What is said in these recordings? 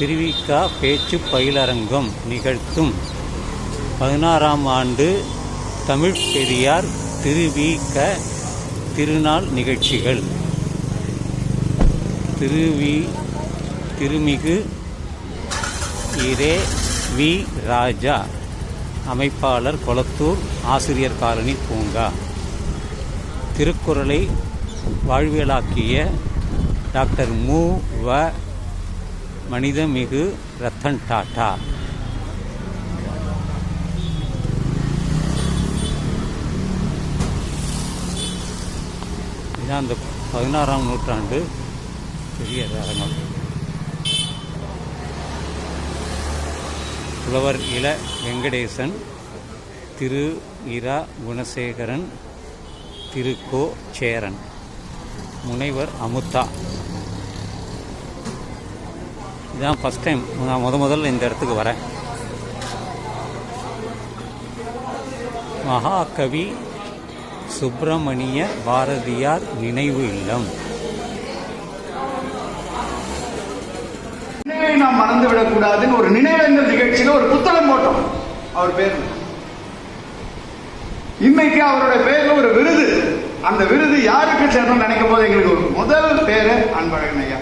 திருவிக்கா பேச்சு பயிலரங்கம் நிகழ்த்தும். பதினாறாம் ஆண்டு தமிழ் பெரியார் திருவிக திருநாள் நிகழ்ச்சிகள். திருவி திருமிகு இரே வி ராஜா அமைப்பாளர் கொளத்தூர் ஆசிரியர் காலனி பூங்கா. திருக்குறளை வாழ்வியலாக்கிய டாக்டர் மு. வ. மனிதமிகு ரத்தன் டாட்டா. இதான் அந்த பதினாறாம் நூற்றாண்டு பெரிய அரங்கம் புலவர் இள வெங்கடேசன் திரு இரா குணசேகரன் திரு கோ சேரன் முனைவர் அமுதா. இதான் ஃபஸ்ட் டைம் நான் முத முதல்ல இந்த இடத்துக்கு வரேன். மகாகவி சுப்பிரமணிய பாரதியார் நினைவு இல்லம். நினைவை நாம் மறந்து விடக்கூடாதுன்னு ஒரு நினைவேந்தல் நிகழ்ச்சியில ஒரு புத்தகம் போட்டோம். அவர் பேர் இன்னைக்கு அவருடைய பேர்ல ஒரு விருது. அந்த விருது யாருக்கு சேரணும்னு நினைக்கும் போது எங்களுக்கு ஒரு முதல் பேரு அன்பழகன் ஐயா.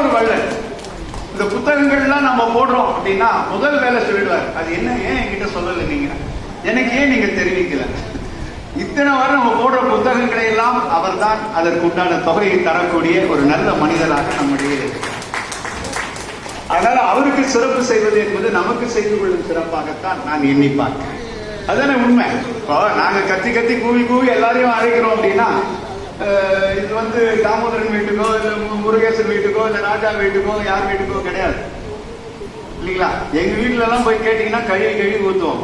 ஒரு வள்ளல் இந்த புத்தகங்கள்லாம் நம்ம போடுறோம் அப்படின்னா முதல் வேலை சொல்லிடுவார். அது என்ன? ஏன் என்கிட்ட சொல்லலை நீங்க? எனக்கு ஏன் நீங்க தெரிவிக்கல? இத்தனை வரை நம்ம போடுற புத்தகங்களை எல்லாம் அவர்தான் அதற்கு உண்டான தொகையை தரக்கூடிய ஒரு நல்ல மனிதராக நம்முடைய அதனால அவருக்கு சிறப்பு செய்வது என்பது நமக்கு செய்து கொள்ளும் சிறப்பாகத்தான் நான் எண்ணி பார்க்கிறேன். அதுதானே உண்மை? இப்போ நாங்க கத்தி கத்தி கூவி கூவி எல்லாரையும் அழைக்கிறோம் அப்படின்னா இது வந்து தாமோதரன் வீட்டுக்கோ இல்ல முருகேசன் வீட்டுக்கோ இல்ல ராஜா வீட்டுக்கோ யார் வீட்டுக்கோ கிடையாது. இல்லைங்களா? எங்க வீட்டுல எல்லாம் போய் கேட்டீங்கன்னா கழுவி கழுவி ஊத்துவோம்.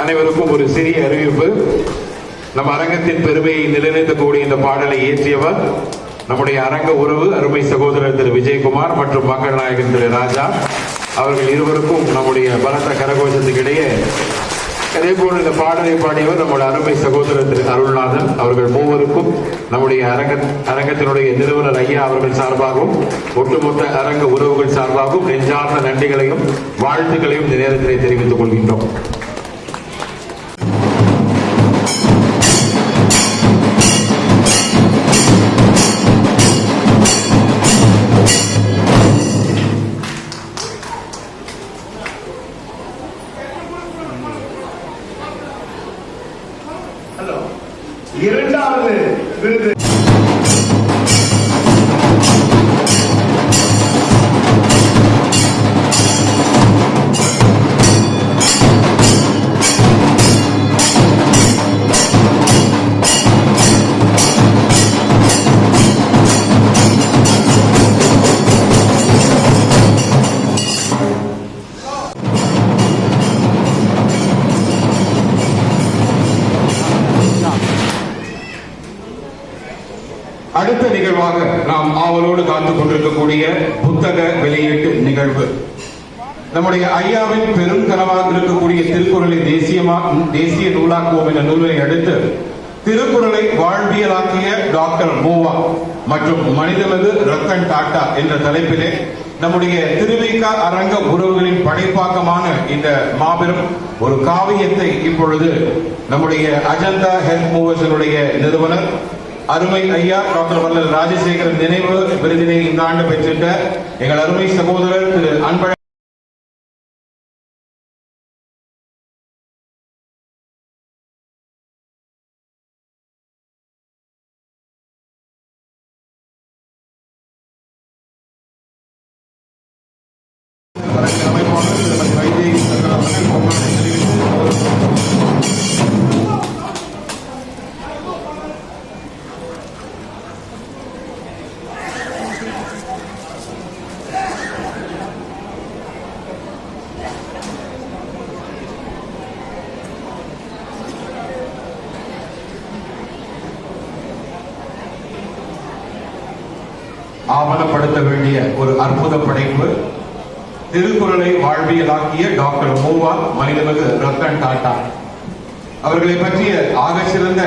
அனைவருக்கும் ஒரு சிறிய அறிவிப்பு. நம் அரங்கத்தின் பெருமையை நிலைநிறுத்தக்கூடிய இந்த பாடலை இயற்றியவர் நம்முடைய அரங்க உறவு அருமை சகோதரர் திரு விஜயகுமார் மற்றும் மக்கள் நாயகன் திரு ராஜா. அவர்கள் இருவருக்கும் நம்முடைய பலத்த கரகோஷத்துக்கு இடையே அதே போல இந்த பாடலை பாடியவர் நம்முடைய அருமை சகோதரர் திரு அருள்நாதன் அவர்கள் மூவருக்கும் நம்முடைய அரங்க அரங்கத்தினுடைய நிறுவனர் ஐயா அவர்கள் சார்பாகவும் ஒட்டுமொத்த அரங்க உறவுகள் சார்பாகவும் நெஞ்சார்ந்த நன்றிகளையும் வாழ்த்துக்களையும் இந்த நேரத்திலே தெரிவித்துக் கொள்கின்றோம். இரண்டாவது விருது. அடுத்த நிகழ்வாக நாம் ஆவலோடு காத்துக் கொண்டிருக்கக்கூடிய புத்தக வெளியீட்டு நிகழ்வு. நம்முடைய ஐயாவின் பெரும் கனவாக இருக்கக்கூடிய திருக்குறளை தேசியமா தேசிய நூலாக்குவோம் என்ற நூலை அடுத்து திருக்குறளை வாழ்வியலாக்கிய டாக்டர் மூவா மற்றும் மனிதமது ரத்தன் டாட்டா என்ற தலைப்பிலே நம்முடைய திருவிக அரங்க உறவுகளின் படைப்பாக்கமான இந்த மாபெரும் ஒரு காவியத்தை இப்பொழுது நம்முடைய அஜந்தா ஹெல்த் மூவர்ஸினுடைய நிறுவனர் அருமை ஐயா டாக்டர் வல்லல் ராஜசேகரன் நினைவு விருதினை இந்த ஆண்டு பெற்றிருக்க எங்கள் அருமை சகோதரர் திரு அன்பழ அமைப்பாளர் திருமதி வைத்திய ஆவணப்படுத்த வேண்டிய ஒரு அற்புத படைப்பு. திருக்குறளை வாழ்வியலாக்கிய டாக்டர் மூவா மனிதமிகு ரத்தன் டாட்டா. அவர்களை பற்றிய ஆக சிறந்த